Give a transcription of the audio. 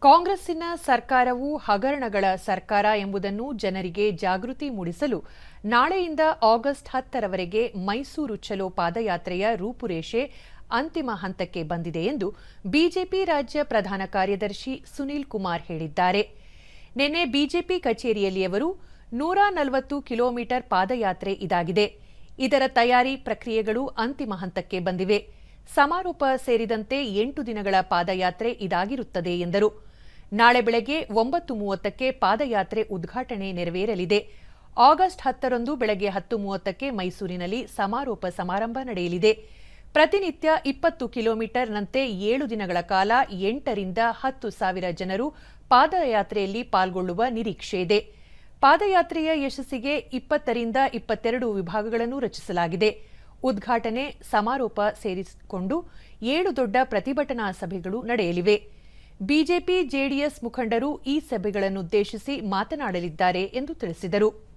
ಕಾಂಗ್ರೆಸ್ಸಿನ ಸರ್ಕಾರವು ಹಗರಣಗಳ ಸರ್ಕಾರ ಎಂಬುದನ್ನು ಜನರಿಗೆ ಜಾಗೃತಿ ಮೂಡಿಸಲು ನಾಳೆಯಿಂದ ಆಗಸ್ಟ್ ಹತ್ತರವರೆಗೆ ಮೈಸೂರು ಚಲೋ ಪಾದಯಾತ್ರೆಯ ರೂಪುರೇಷೆ ಅಂತಿಮ ಹಂತಕ್ಕೆ ಬಂದಿದೆ ಎಂದು ಬಿಜೆಪಿ ರಾಜ್ಯ ಪ್ರಧಾನ ಕಾರ್ಯದರ್ಶಿ ಸುನೀಲ್ ಕುಮಾರ್ ಹೇಳಿದ್ದಾರೆ. ನಿನ್ನೆ ಬಿಜೆಪಿ ಕಚೇರಿಯಲ್ಲಿ ಅವರು ನೂರ ನಲವತ್ತು ಕಿಲೋಮೀಟರ್ ಪಾದಯಾತ್ರೆ ಇದಾಗಿದೆ. ಇದರ ತಯಾರಿ ಪ್ರಕ್ರಿಯೆಗಳು ಅಂತಿಮ ಹಂತಕ್ಕೆ ಬಂದಿವೆ. ಸಮಾರೋಪ ಸೇರಿದಂತೆ ಎಂಟು ದಿನಗಳ ಪಾದಯಾತ್ರೆ ಇದಾಗಿರುತ್ತದೆ ಎಂದರು. ನಾಳೆ ಬೆಳಗ್ಗೆ ಒಂಬತ್ತು ಮೂವತ್ತಕ್ಕೆ ಪಾದಯಾತ್ರೆ ಉದ್ಘಾಟನೆ ನೆರವೇರಲಿದೆ. ಆಗಸ್ಟ್ ಹತ್ತರಂದು ಬೆಳಗ್ಗೆ ಹತ್ತು ಮೂವತ್ತಕ್ಕೆ ಮೈಸೂರಿನಲ್ಲಿ ಸಮಾರೋಪ ಸಮಾರಂಭ ನಡೆಯಲಿದೆ. ಪ್ರತಿನಿತ್ಯ ಇಪ್ಪತ್ತು ಕಿಲೋಮೀಟರ್ನಂತೆ ಏಳು ದಿನಗಳ ಕಾಲ ಎಂಟರಿಂದ ಹತ್ತು ಸಾವಿರ ಜನರು ಪಾದಯಾತ್ರೆಯಲ್ಲಿ ಪಾಲ್ಗೊಳ್ಳುವ ನಿರೀಕ್ಷೆ ಇದೆ. ಪಾದಯಾತ್ರೆಯ ಯಶಸ್ಸಿಗೆ ಇಪ್ಪತ್ತರಿಂದ ಇಪ್ಪತ್ತೆರಡು ವಿಭಾಗಗಳನ್ನು ರಚಿಸಲಾಗಿದೆ. ಉದ್ಘಾಟನೆ, ಸಮಾರೋಪ ಸೇರಿಸಿಕೊಂಡು ಏಳು ದೊಡ್ಡ ಪ್ರತಿಭಟನಾ ಸಭೆಗಳು ನಡೆಯಲಿವೆ. ಬಿಜೆಪಿ ಜೆಡಿಎಸ್ ಮುಖಂಡರು ಈ ಸಭೆಗಳನ್ನುದ್ದೇಶಿಸಿ ಮಾತನಾಡಲಿದ್ದಾರೆ ಎಂದು ತಿಳಿಸಿದರು.